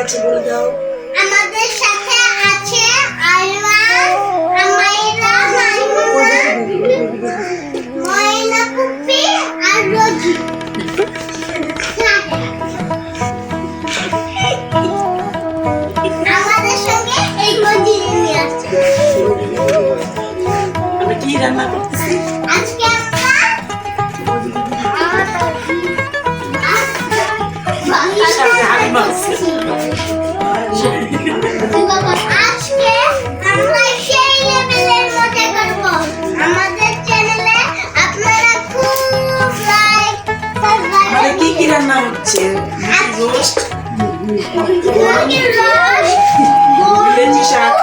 আছে বলে দাও। আমাদের সাথে আছে আলওয়া আমাইরা পুপি আর রোজি। আমাদের সঙ্গে এই নিয়ে আসছে। আমি কি রান্না করতেছি? আজকে হচ্ছে রোস্ট বিলেজি শাক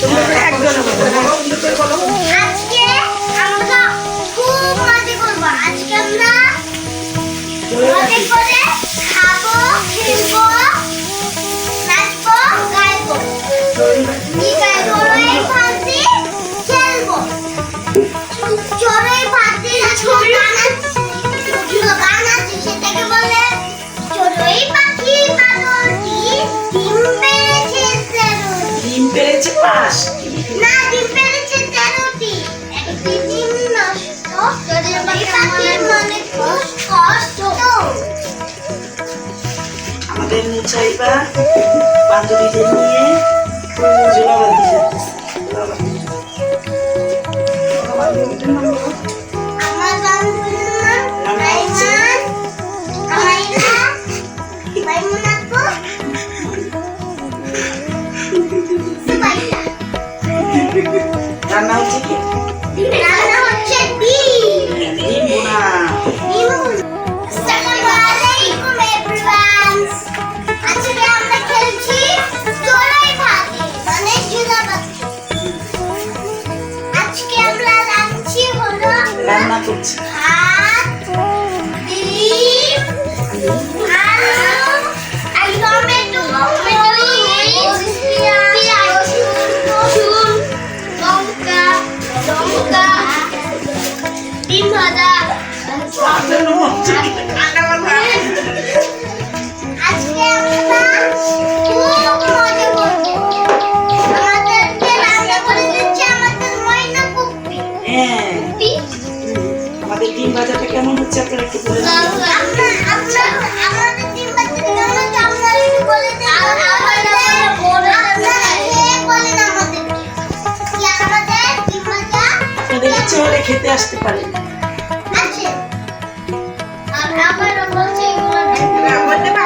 তোমরা পেরেছে পাস না ডিম পেড়েছে তেরোটি একটি ডিম নষ্ট পাখির মনে খুব কষ্ট। আমাদের নিচাইবা বান্ধবীদের নিয়ে জোলাবাদি যাচ্ছে জোলাবাদি। রান্না করছি ভাত ডিম কি আমাদের ডিম ভাজা আপনাদের ইচ্ছে হলে খেতে আসতে পারেন।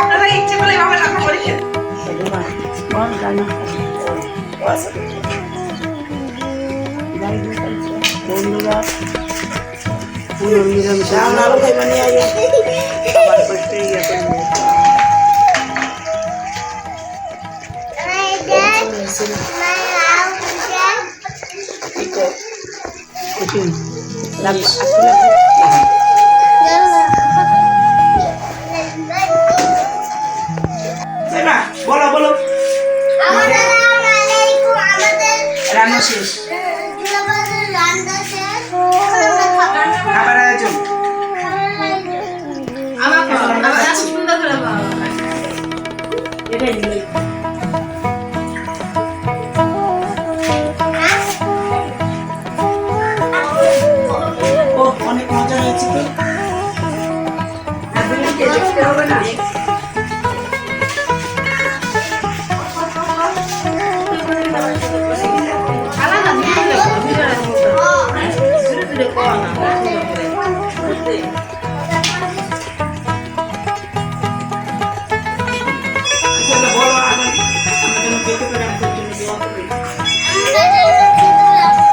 আপনারা ইচ্ছে করলে রান্না করে খেতে Ulam nila misalnya. Ang lalo kay Mania yun. Barbecue yata niya. Ito. Ito. Ito. Ito. Ito. Okay, just go and.